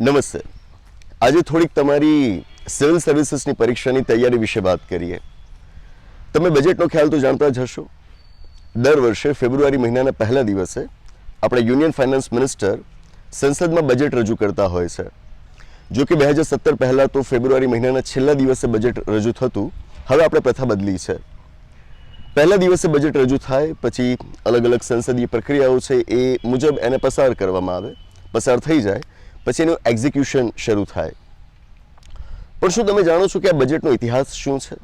નમસ્તે. આજે થોડીક તમારી સિવિલ સર્વિસીસની પરીક્ષાની તૈયારી વિશે વાત કરીએ. તમે બજેટનો ખ્યાલ તો જાણતા જ હશો. દર વર્ષે ફેબ્રુઆરી મહિનાના પહેલા દિવસે આપણે યુનિયન ફાઇનાન્સ મિનિસ્ટર સંસદમાં બજેટ રજૂ કરતા હોય છે. જો કે બે હજાર સત્તર પહેલાં તો ફેબ્રુઆરી મહિનાના છેલ્લા દિવસે બજેટ રજૂ થતું. હવે આપણે પ્રથા બદલી છે. પહેલા દિવસે બજેટ રજૂ થાય, પછી અલગ અલગ સંસદીય પ્રક્રિયાઓ છે એ મુજબ એને પસાર કરવામાં આવે. પસાર થઈ જાય. પછી એનું એક્ઝિક્યુશન શરૂ થાય. પણ શું તમે જાણો છો કે આ બજેટનો ઇતિહાસ શું છે?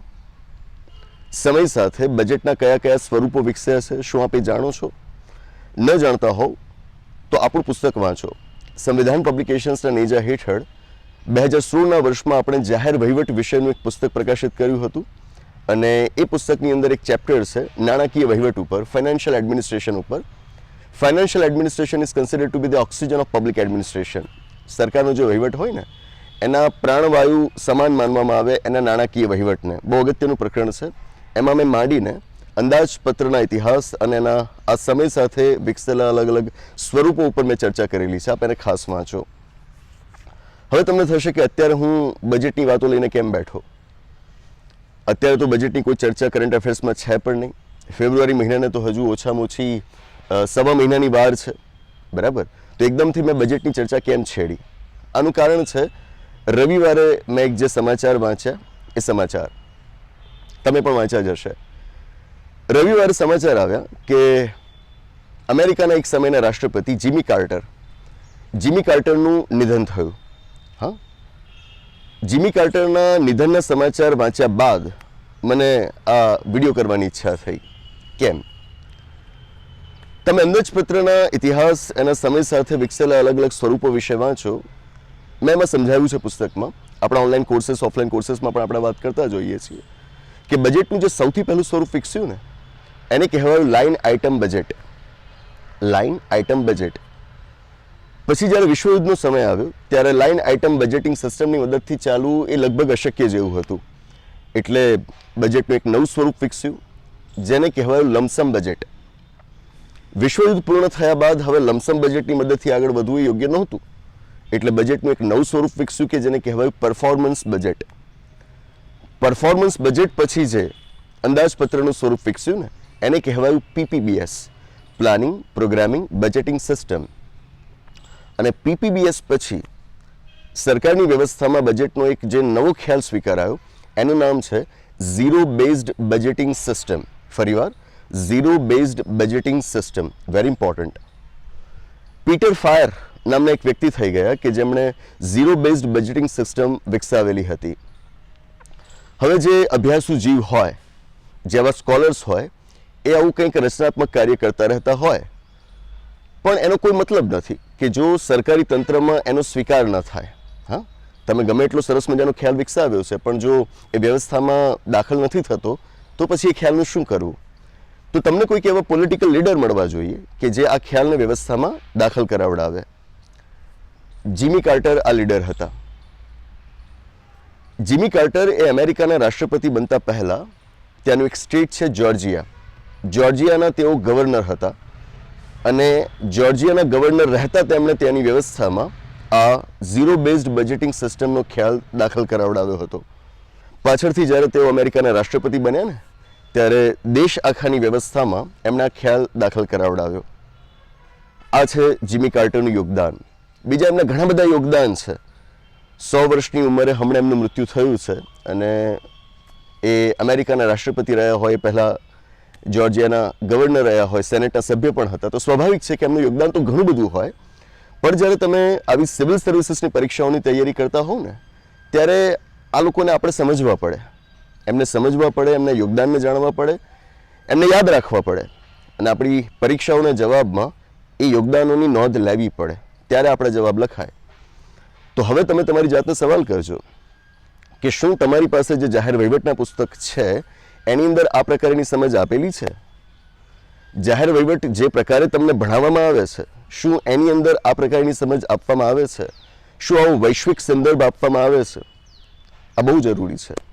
સમય સાથે બજેટના કયા કયા સ્વરૂપો વિકસ્યા છે, શું આપ જાણો છો? ન જાણતા હોવ તો આપણું પુસ્તક વાંચો. સંવિધાન પબ્લિકેશન્સના નેજા હેઠળ બે હજાર સોળના વર્ષમાં આપણે જાહેર વહીવટ વિષયનું એક પુસ્તક પ્રકાશિત કર્યું હતું અને એ પુસ્તકની અંદર એક ચેપ્ટર છે, નાણાકીય વહીવટ ઉપર ફાઇનાન્શિયલ એડમિનિસ્ટ્રેશન ઉપર. Financial administration is consider to be the oxygen of public administration સરકારનો જે વહીવટ હોય ને, એના પ્રાણવાયુ સમાન માનવામાં આવે એના નાણાકીય વહીવટને. બહુ અગત્યનું પ્રકરણ છે. એમાં મેં માંડીને અંદાજપત્રના ઇતિહાસ અને એના આ સમય સાથે વિકસેલા અલગ અલગ સ્વરૂપો ઉપર મેં ચર્ચા કરેલી છે. આપ એને ખાસ વાંચો. હવે તમને થશે કે અત્યારે હું બજેટની વાતો લઈને કેમ બેઠો? અત્યારે તો બજેટની કોઈ ચર્ચા કરંટ અફેર્સમાં છે પણ નહીં. ફેબ્રુઆરી મહિનાને તો હજુ ઓછામાં ઓછી સવા મહિનાની વાર છે. બરાબર? તો એકદમથી મેં બજેટની ચર્ચા કેમ છેડી? આનું કારણ છે, રવિવારે મેં એક જે સમાચાર વાંચ્યા, એ સમાચાર. તમે પણ વાંચ્યા જ હશે. રવિવારે સમાચાર આવ્યા કે અમેરિકાના એક સમયના રાષ્ટ્રપતિ જીમી કાર્ટર, જીમી કાર્ટરનું નિધન થયું. હા? જીમી કાર્ટરના નિધનના સમાચાર વાંચ્યા બાદ મને આ વીડિયો કરવાની ઈચ્છા થઈ. કેમ? તમે અંદાજપત્રના ઇતિહાસ એના સમય સાથે વિકસેલા અલગ અલગ સ્વરૂપો વિશે વાંચો. મેં એમાં સમજાવ્યું છે પુસ્તકમાં. આપણા ઓનલાઈન કોર્સેસ ઓફલાઈન કોર્સેસમાં પણ આપણે વાત કરતા જોઈએ છીએ કે બજેટનું જે સૌથી પહેલું સ્વરૂપ વિકસ્યું ને, એને કહેવાયું line item budget line item budget પછી જ્યારે વિશ્વયુદ્ધનો સમય આવ્યો, ત્યારે લાઇન આઇટમ બજેટિંગ સિસ્ટમની મદદથી ચાલવું એ લગભગ અશક્ય જેવું હતું. એટલે બજેટનું એક નવું સ્વરૂપ વિકસ્યું, જેને કહેવાયું લમસમ બજેટ વિશ્વયુદ્ધ પૂર્ણ થયા બાદ હવે લમસમ બજેટની મદદથી આગળ વધવું યોગ્ય નહોતું. એટલે બજેટનું એક નવું સ્વરૂપ વિકસ્યું કે જેને કહેવાયું પરફોર્મન્સ બજેટ પરફોર્મન્સ બજેટ પછી જે અંદાજપત્રનું સ્વરૂપ વિકસ્યું ને, એને કહેવાયું PPBS planning programming budgeting system અને પીપીબીએસ પછી સરકારની વ્યવસ્થામાં બજેટનો એક જે નવો ખ્યાલ સ્વીકારાયો, એનું નામ છે ઝીરો બેઝડ બજેટિંગ સિસ્ટમ ફરીવાર zero based budgeting system very important Peter Pyhrr નામના એક વ્યક્તિ થઈ ગયા કે જેમણે ઝીરો બેઝડ બજેટિંગ સિસ્ટમ વિકસાવેલી હતી. હવે જે અભ્યાસુ જીવ હોય જેવા સ્કોલર્સ હોય, એ આવું કંઈક રચનાત્મક કાર્ય કરતા રહેતા હોય. પણ એનો કોઈ મતલબ નથી કે જો સરકારી તંત્રમાં એનો સ્વીકાર ન થાય. હા? તમે ગમે એટલો સરસ મજાનો ખ્યાલ વિકસાવ્યો છે પણ જો એ વ્યવસ્થામાં દાખલ નથી થતો, તો પછી એ ખ્યાલનું શું કરવું? તો તમને કોઈક એવા પોલિટિકલ લીડર મળવા જોઈએ કે જે આ ખ્યાલને વ્યવસ્થામાં દાખલ કરાવડાવે. જીમી કાર્ટર આ લીડર હતા. જીમી કાર્ટર એ અમેરિકાના રાષ્ટ્રપતિ બનતા પહેલાં ત્યાંનું એક સ્ટેટ છે જોર્જિયા જોર્જિયાના તેઓ ગવર્નર હતા અને જોર્જિયાના ગવર્નર રહેતા તેમણે ત્યાંની વ્યવસ્થામાં આ ઝીરો બેઝડ બજેટિંગ સિસ્ટમનો ખ્યાલ દાખલ કરાવડાવ્યો હતો. પાછળથી જ્યારે તેઓ અમેરિકાના રાષ્ટ્રપતિ બન્યા ને ત્યારે દેશ આખાની વ્યવસ્થામાં એમણે આ ખ્યાલ દાખલ કરાવડાવ્યો. આ છે જીમી કાર્ટરનું યોગદાન. બીજા એમના ઘણા બધા યોગદાન છે. સો વર્ષની ઉંમરે હમણાં એમનું મૃત્યુ થયું છે અને એ અમેરિકાના રાષ્ટ્રપતિ રહ્યા હોય, પહેલાં જોર્જિયાના ગવર્નર રહ્યા હોય, સેનેટના સભ્ય પણ હતા. તો સ્વાભાવિક છે કે એમનું યોગદાન તો ઘણું બધું હોય. પણ જ્યારે તમે આવી સિવિલ સર્વિસીસની પરીક્ષાઓની તૈયારી કરતા હોવ ને, ત્યારે આ લોકોને આપણે સમજવા પડે. એમને સમજવા પડે, એમના યોગદાનને જાણવા પડે, એમને યાદ રાખવા પડે. અને આપણી પરીક્ષાઓના જવાબમાં એ યોગદાનોની નોંધ લેવી પડે. ત્યારે આપણે જવાબ લખાય. તો હવે તમે તમારી જાતને સવાલ કરજો કે શું તમારી પાસે જે જાહેર વહીવટના પુસ્તક છે, એની અંદર આ પ્રકારની સમજ આપેલી છે? જાહેર વહીવટ જે પ્રકારે તમને ભણાવવામાં આવે છે, શું એની અંદર આ પ્રકારની સમજ આપવામાં આવે છે? શું આવો વૈશ્વિક સંદર્ભ આપવામાં આવે છે? આ બહુ જરૂરી છે.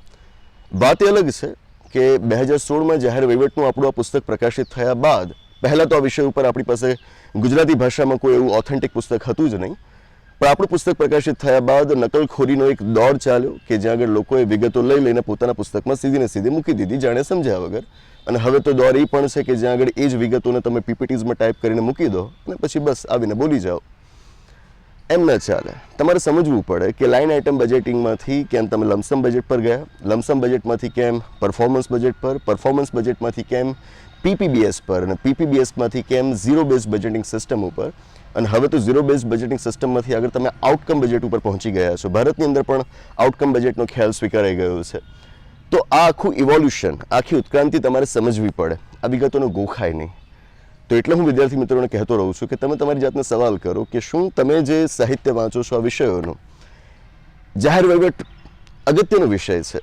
વાત એ અલગ છે કે બે હજાર સોળમાં જાહેર વહીવટનું આપણું આ પુસ્તક પ્રકાશિત થયા બાદ, પહેલાં તો આ વિષય ઉપર આપણી પાસે ગુજરાતી ભાષામાં કોઈ એવું ઓથેન્ટિક પુસ્તક હતું જ નહીં. પણ આપણું પુસ્તક પ્રકાશિત થયા બાદ નકલખોરીનો એક દોર ચાલ્યો કે જ્યાં આગળ લોકોએ વિગતો લઈ લઈને પોતાના પુસ્તકમાં સીધીને સીધી મૂકી દીધી, જાણે સમજ્યા વગર. અને હવે તો દોર એ પણ છે કે જ્યાં આગળ એ જ વિગતોને તમે પીપીટીઝમાં ટાઈપ કરીને મૂકી દો અને પછી બસ આવીને બોલી જાઓ. એમ ન ચાલે. તમારે સમજવું પડે કે લાઇન આઇટમ બજેટિંગમાંથી કેમ તમે લમસમ બજેટ પર ગયા? લમસમ બજેટમાંથી કેમ પરફોર્મન્સ બજેટ પર? પરફોર્મન્સ બજેટમાંથી કેમ પીપીબીએસ પર? અને પીપીબીએસમાંથી કેમ ઝીરો બેઝ બજેટિંગ સિસ્ટમ ઉપર? અને હવે તો ઝીરો બેઝ બજેટિંગ સિસ્ટમમાંથી આગળ તમે આઉટકમ બજેટ ઉપર પહોંચી ગયા છો. ભારતની અંદર પણ આઉટકમ બજેટનો ખ્યાલ સ્વીકારાઈ ગયો છે. તો આ આખું ઇવોલ્યુશન આખી ઉત્ક્રાંતિ તમારે સમજવી પડે. આ વિગતોનો ગોખાય નહીં. તો એટલે હું વિદ્યાર્થી મિત્રોને કહેતો રહું છું કે તમે તમારી જાતને સવાલ કરો કે શું તમે જે સાહિત્ય વાંચો છો આ વિષયોનો, જાહેર વહીવટ અગત્યનો વિષય છે.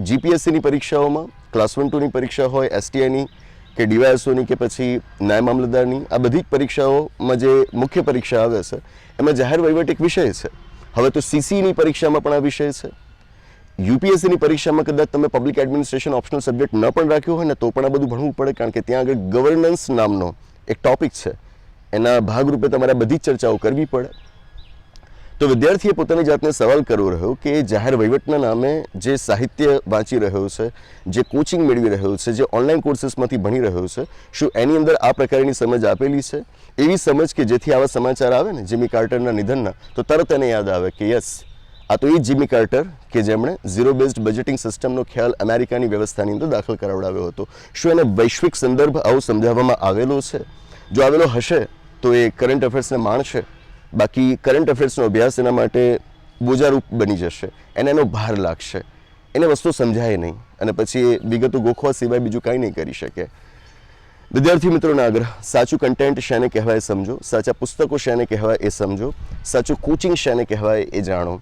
જીપીએસસીની પરીક્ષાઓમાં ક્લાસ વન ટુની પરીક્ષા હોય એસટીઆઈની કે ડીવાયએસઓની કે પછી ન્યાય મામલતદારની, આ બધી જ પરીક્ષાઓમાં જે મુખ્ય પરીક્ષા આવે છે, એમાં જાહેર વહીવટ એક વિષય છે. હવે તો સીસીની પરીક્ષામાં પણ આ વિષય છે. યુપીએસસીની પરીક્ષામાં કદાચ તમે પબ્લિક એડમિનિસ્ટ્રેશન ઓપ્શનલ સબ્જેક્ટ ન પણ રાખ્યો હોય ને તો પણ આ બધું ભણવું પડે, કારણ કે ત્યાં આગળ ગવર્નન્સ નામનો એક ટોપિક છે. એના ભાગરૂપે તમારે બધી જ ચર્ચાઓ કરવી પડે. તો વિદ્યાર્થીએ પોતાની જાતને સવાલ કરવો રહ્યો કે જાહેર વહીવટના નામે જે સાહિત્ય વાંચી રહ્યો છે, જે કોચિંગ મેળવી રહ્યો છે, જે ઓનલાઈન કોર્સીસમાંથી ભણી રહ્યો છે, શું એની અંદર આ પ્રકારની સમજ આપેલી છે? એવી સમજ કે જેથી આવા સમાચાર આવે ને, જેમી કાર્ટરના નિધનના, તો તરત એને યાદ આવે કે યસ આ તો એ જીમી કાર્ટર કે જેમણે ઝીરો બેઝડ બજેટિંગ સિસ્ટમનો ખ્યાલ અમેરિકાની વ્યવસ્થાની અંદર દાખલ કરાવડાવ્યો હતો. શું એને વૈશ્વિક સંદર્ભ આવો સમજાવવામાં આવેલો છે? જો આવેલો હશે, તો એ કરંટ અફેર્સને માણશે. બાકી કરંટ અફેર્સનો અભ્યાસ એના માટે બોજારૂપ બની જશે. એને એનો ભાર લાગશે. એને વસ્તુ સમજાય નહીં. અને પછી એ વિગતો ગોખવા સિવાય બીજું કાંઈ નહીં કરી શકે. વિદ્યાર્થી મિત્રોના આગ્રહ, સાચું કન્ટેન્ટ શેને કહેવાય સમજો, સાચા પુસ્તકો શેને કહેવાય એ સમજો, સાચું કોચિંગ શેને કહેવાય એ જાણો.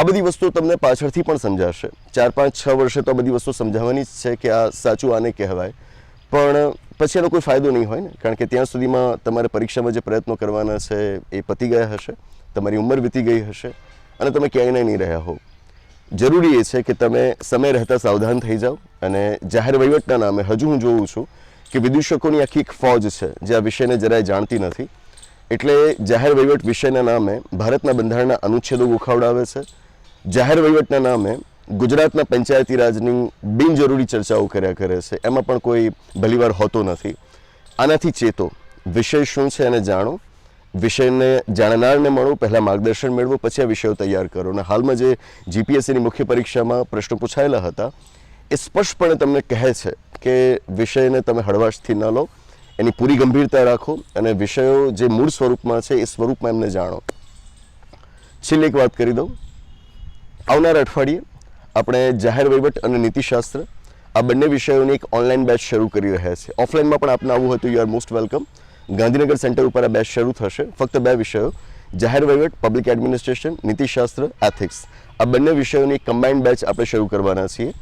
આ બધી વસ્તુઓ તમને પાછળથી પણ સમજાશે. ચાર, પાંચ, છ વર્ષે તો આ બધી વસ્તુ સમજાવવાની જ છે કે આ સાચું આને કહેવાય. પણ પછી એનો કોઈ ફાયદો નહીં હોય ને. કારણ કે ત્યાં સુધીમાં તમારે પરીક્ષામાં જે પ્રયત્નો કરવાના છે એ પતી ગયા હશે. તમારી ઉંમર વીતી ગઈ હશે અને તમે ક્યાંય નહીં રહ્યા હો જરૂરી એ છે કે તમે સમય રહેતા સાવધાન થઈ જાઓ અને જાહેર વહીવટના નામે હજુ હું જોઉં છું કે વિદૂષકોની આખી એક ફોજ છે જે આ વિષયને જરાય જાણતી નથી. એટલે જાહેર વહીવટ વિષયના નામે ભારતના બંધારણના અનુચ્છેદો ગોખાવડાવે છે. જાહેર વહીવટના નામે ગુજરાતના પંચાયતી રાજની બિનજરૂરી ચર્ચાઓ કર્યા કરે છે. એમાં પણ કોઈ ભલીવાર હોતો નથી. આનાથી ચેતો વિષય શું છે એને જાણો. વિષયને જાણનારને મળો, પહેલાં માર્ગદર્શન મેળવો, પછી આ વિષયો તૈયાર કરો. અને હાલમાં જે જીપીએસસીની મુખ્ય પરીક્ષામાં પ્રશ્નો પૂછાયેલા હતા, એ સ્પષ્ટપણે તમને કહે છે કે વિષયને તમે હળવાશથી ન લો, એની પૂરી ગંભીરતા રાખો અને વિષયો જે મૂળ સ્વરૂપમાં છે એ સ્વરૂપમાં એમને જાણો. છેલ્લી એક વાત કરી દઉં. આવનાર અઠવાડિયે આપણે જાહેર વહીવટ અને નીતિશાસ્ત્ર આ બંને વિષયોની એક ઓનલાઈન બેચ શરૂ કરી રહ્યા છે. ઓફલાઈનમાં પણ આપને આવવું હોય તો you are most welcome Gandhinagar centre ઉપર આ બેચ શરૂ થશે. ફક્ત બે વિષયો. જાહેર વહીવટ પબ્લિક એડમિનિસ્ટ્રેશન નીતિશાસ્ત્ર એથિક્સ આ બંને વિષયોની કમ્બાઇન્ડ બેચ આપણે શરૂ કરવાના છીએ.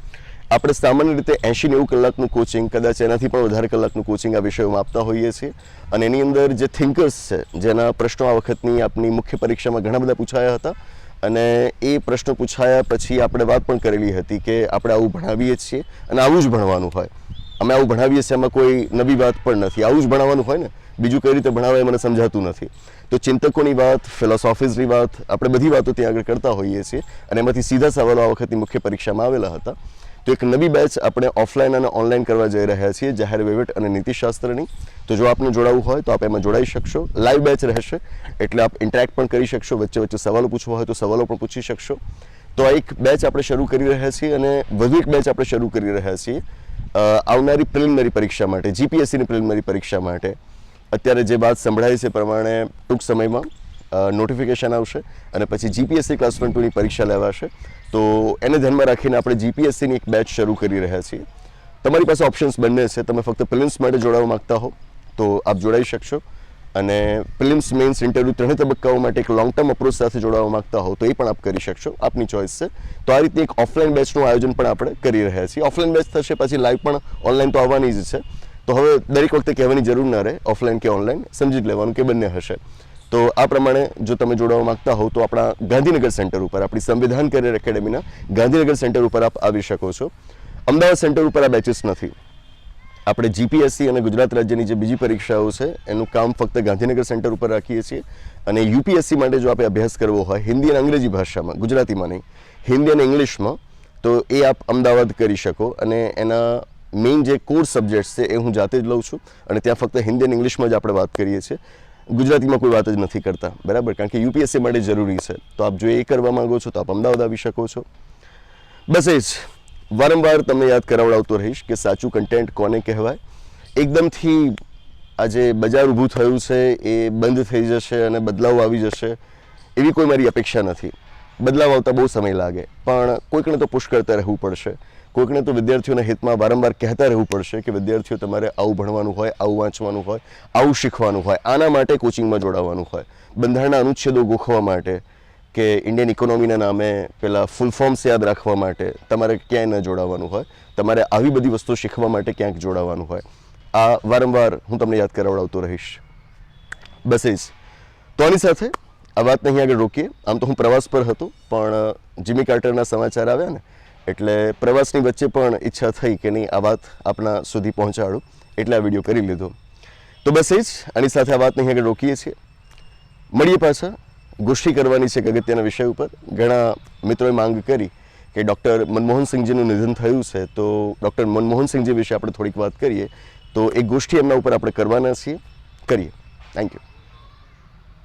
આપણે સામાન્ય રીતે એંશી નેવું કલાકનું કોચિંગ કદાચ એનાથી પણ વધારે કલાકનું કોચિંગ આ વિષયોમાં આપતા હોઈએ છીએ. અને એની અંદર જે થિંકર્સ છે, જેના પ્રશ્નો આ વખતની આપની મુખ્ય પરીક્ષામાં ઘણા બધા પૂછાયા હતા અને એ પ્રશ્નો પૂછાયા પછી આપણે વાત પણ કરેલી હતી કે આપણે આવું ભણાવીએ છીએ અને આવું જ ભણવાનું હોય. અમે આવું ભણાવીએ છીએ, એમાં કોઈ નવી વાત પણ નથી. આવું જ ભણાવવાનું હોય ને, બીજું કઈ રીતે ભણાવે મને સમજાતું નથી. તો ચિંતકોની વાત ફિલોસોફીઝની વાત, આપણે બધી વાતો ત્યાં આગળ કરતા હોઈએ છીએ અને એમાંથી સીધા સવાલો આ વખતની મુખ્ય પરીક્ષામાં આવેલા હતા. તો એક નવી બેચ આપણે ઓફલાઈન અને ઓનલાઈન કરવા જઈ રહ્યા છીએ, જાહેર વહીવટ અને નીતિશાસ્ત્રની તો જો આપને જોડાવવું હોય તો આપ એમાં જોડાઈ શકશો. લાઈવ બેચ રહેશે, એટલે આપ ઇન્ટરેક્ટ પણ કરી શકશો, વચ્ચે વચ્ચે સવાલો પૂછવા હોય તો સવાલો પણ પૂછી શકશો. તો આ એક બેચ આપણે શરૂ કરી રહ્યા છીએ અને વધુ એક બેચ આપણે શરૂ કરી રહ્યા છીએ આવનારી પ્રિલિમિનરી પરીક્ષા માટે જીપીએસસીની પ્રિલિમિનરી પરીક્ષા માટે. અત્યારે જે વાત સંભળાય છે પ્રમાણે ટૂંક સમયમાં નોટિફિકેશન આવશે અને પછી જીપીએસસી ક્લાસ વન ટુની પરીક્ષા લેવાશે. તો એને ધ્યાનમાં રાખીને આપણે જીપીએસસીની એક બેચ શરૂ કરી રહ્યા છીએ. તમારી પાસે ઓપ્શન્સ બંને છે. તમે ફક્ત પ્રિલિમ્સ માટે જોડાવા માગતા હો, તો આપ જોડાઈ શકશો. અને પ્રિલિમ્સ મેન્સ ઇન્ટરવ્યૂ ત્રણેય તબક્કાઓ માટે એક લોંગ ટર્મ અપ્રોચ સાથે જોડાવા માગતા હો, તો એ પણ આપ કરી શકશો. આપની ચોઇસ છે. તો આ રીતે એક ઓફલાઈન બેચનું આયોજન પણ આપણે કરી રહ્યા છીએ. ઓફલાઈન બેચ થશે પછી લાઈવ પણ ઓનલાઈન તો આવવાની જ છે. તો હવે દરેક વખતે કહેવાની જરૂર ના રહે ઓફલાઈન કે ઓનલાઈન સમજી લેવાનું કે બંને હશે. તો આ પ્રમાણે જો તમે જોડાવા માંગતા હો તો આપણા ગાંધીનગર સેન્ટર ઉપર, આપણી સંવિધાન કરિયર એકેડેમીના ગાંધીનગર સેન્ટર ઉપર આપ આવી શકો છો. અમદાવાદ સેન્ટર ઉપર આ બેચીસ નથી. આપણે જીપીએસસી અને ગુજરાત રાજ્યની જે બીજી પરીક્ષાઓ છે, એનું કામ ફક્ત ગાંધીનગર સેન્ટર ઉપર રાખીએ છીએ. અને યુપીએસસી માટે જો આપણે અભ્યાસ કરવો હોય, હિન્દી અને અંગ્રેજી ભાષામાં, ગુજરાતીમાં નહીં, હિન્દી અને ઇંગ્લિશમાં, તો એ આપ અમદાવાદ કરી શકો. અને એના મેઇન જે કોર સબ્જેક્ટ્સ છે એ હું જાતે જ લઉં છું. અને ત્યાં ફક્ત હિન્દી અને ઇંગ્લિશમાં જ આપણે વાત કરીએ છીએ. ગુજરાતીમાં કોઈ વાત જ નથી કરતા, બરાબર? કારણ કે યુપીએસસી માટે જરૂરી છે. તો આપ જો એ કરવા માંગો છો, તો આપ અમદાવાદ આવી શકો છો. બસ એ જ. વારંવાર તમને યાદ કરાવડાવતો રહીશ કે સાચું કન્ટેન્ટ કોને કહેવાય? એકદમથી આજે બજાર ઊભું થયું છે, એ બંધ થઈ જશે અને બદલાવ આવી જશે, એવી કોઈ મારી અપેક્ષા નથી. બદલાવ આવતા બહુ સમય લાગે, પણ કોઈકને તો પુષ્કળતા રહેવું પડશે. કોઈકને તો વિદ્યાર્થીઓના હિતમાં વારંવાર કહેતા રહેવું પડશે કે વિદ્યાર્થીઓ તમારે આવું ભણવાનું હોય, આવું વાંચવાનું હોય, આવું શીખવાનું હોય, આના માટે કોચિંગમાં જોડાવાનું હોય. બંધારણના અનુચ્છેદો ગોખવા માટે કે ઇન્ડિયન ઇકોનોમીના નામે પેલા ફૂલ ફોર્મ્સ યાદ રાખવા માટે તમારે ક્યાંય ન જોડાવાનું હોય. તમારે આવી બધી વસ્તુ શીખવા માટે ક્યાંક જોડાવાનું હોય. આ વારંવાર હું તમને યાદ કરાવડાવતો રહીશ. બસ એ જ. તો આની સાથે આ વાતને અહીં આગળ રોકીએ. આમ તો હું પ્રવાસ પર હતો, પણ જીમી કાર્ટરના સમાચાર આવ્યા ને એટલે પ્રવાસની વચ્ચે પણ ઈચ્છા થઈ કે નહીં, આ વાત આપણા સુધી પહોંચાડું. એટલે આ વીડિયો કરી લીધો. તો બસ એ જ, આની સાથે આ વાતને અહીં આગળ રોકીએ છીએ. મળીએ પાછા. ગોષ્ઠી કરવાની છે એક અગત્યના વિષય ઉપર. ઘણા મિત્રોએ માંગ કરી કે ડૉક્ટર મનમોહનસિંહજીનું નિધન થયું છે, તો ડૉક્ટર મનમોહનસિંહજી વિશે આપણે થોડીક વાત કરીએ. તો એ ગોષ્ઠી એમના ઉપર આપણે કરવાના છીએ. કરીએ. Thank you